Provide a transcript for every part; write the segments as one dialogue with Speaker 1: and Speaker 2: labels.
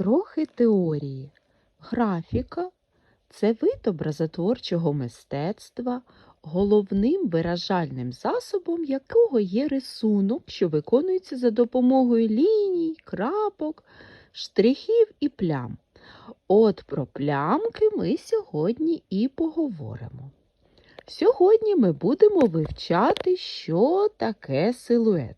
Speaker 1: Трохи теорії. Графіка це вид образотворчого мистецтва, головним виражальним засобом якого є рисунок, що виконується за допомогою ліній, крапок, штрихів і плям. От про плямки ми сьогодні і поговоримо. Сьогодні ми будемо вивчати, що таке силует.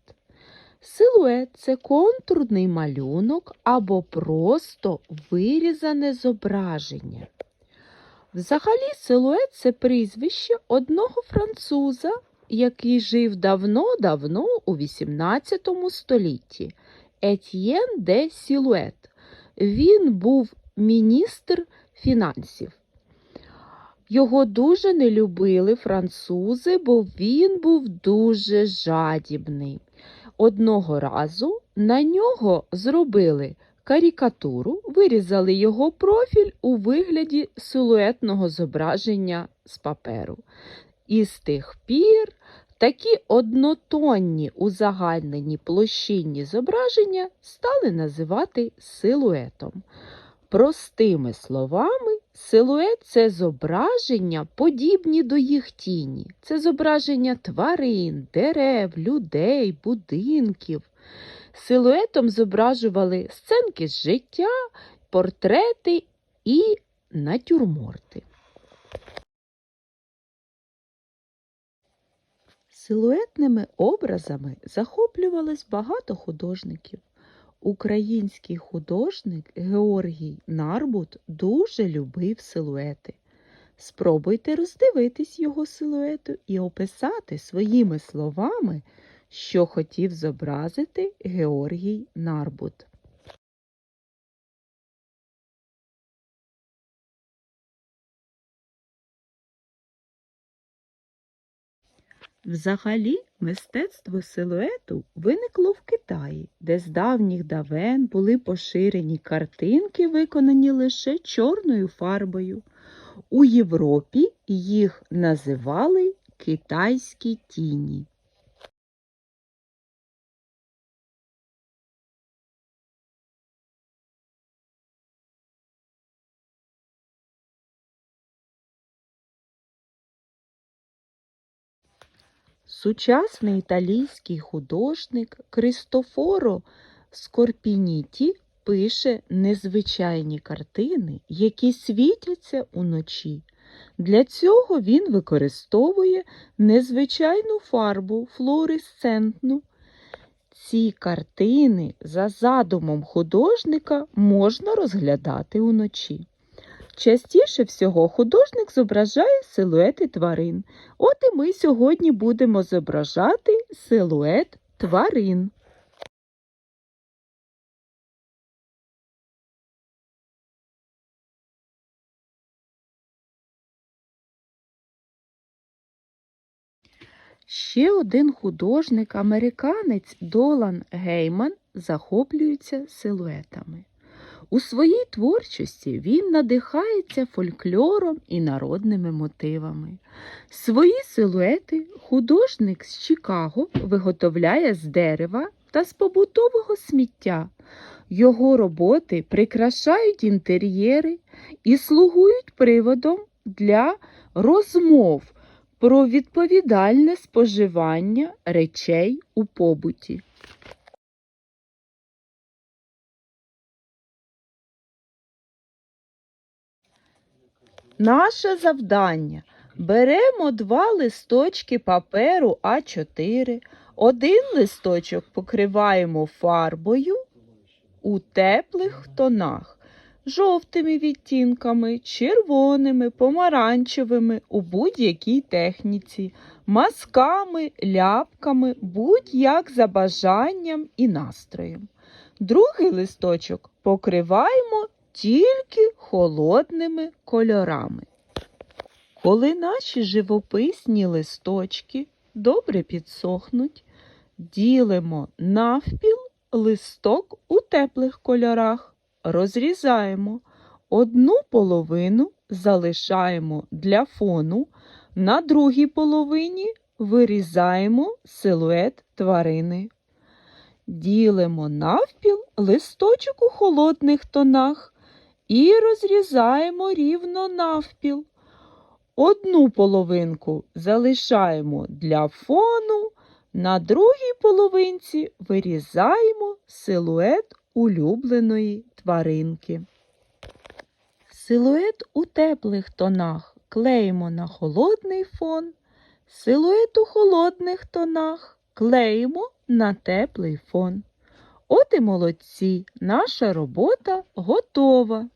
Speaker 1: Силует це контурний малюнок або просто вирізане зображення. Взагалі, силует це прізвище одного француза, який жив давно-давно у XVIII столітті. Етьєн де Сілует. Він був міністр фінансів. Його дуже не любили французи, бо він був дуже жадібний. Одного разу на нього зробили карікатуру, вирізали його профіль у вигляді силуетного зображення з паперу. І з тих пір такі однотонні узагальнені площинні зображення стали називати силуетом. Простими словами, силует це зображення, подібні до їх тіні. Це зображення тварин, дерев, людей, будинків. Силуетом зображували сценки з життя, портрети і натюрморти. Силуетними образами захоплювалось багато художників. Український художник Георгій Нарбут дуже любив силуети. Спробуйте роздивитись його силуету і описати своїми словами, що хотів зобразити Георгій Нарбут. Взагалі, мистецтво силуету виникло в Китаї, де з давніх давен були поширені картинки, виконані лише чорною фарбою. У Європі їх називали китайські тіні. Сучасний італійський художник Кристофоро Скорпініті пише незвичайні картини, які світяться уночі. Для цього він використовує незвичайну фарбу флуоресцентну. Ці картини за задумом художника можна розглядати уночі. Частіше всього художник зображає силуети тварин. От і ми сьогодні будемо зображати силует тварин. Ще один художник-американець Долан Гейман захоплюється силуетами. У своїй творчості він надихається фольклором і народними мотивами. Свої силуети художник з Чикаго виготовляє з дерева та з побутового сміття. Його роботи прикрашають інтер'єри і слугують приводом для розмов про відповідальне споживання речей у побуті. Наше завдання. Беремо два листочки паперу А4, один листочок покриваємо фарбою у теплих тонах, жовтими відтінками, червоними, помаранчевими у будь-якій техніці, мазками, ляпками, будь-як за бажанням і настроєм. Другий листочок покриваємо тільки холодними кольорами. Коли наші живописні листочки добре підсохнуть, ділимо навпіл листок у теплих кольорах, розрізаємо. Одну половину залишаємо для фону, на другій половині вирізаємо силует тварини. Ділимо навпіл листочок у холодних тонах і розрізаємо рівно навпіл. Одну половинку залишаємо для фону, на другій половинці вирізаємо силует улюбленої тваринки. Силует у теплих тонах клеїмо на холодний фон. Силует у холодних тонах клеїмо на теплий фон. От і молодці, наша робота готова.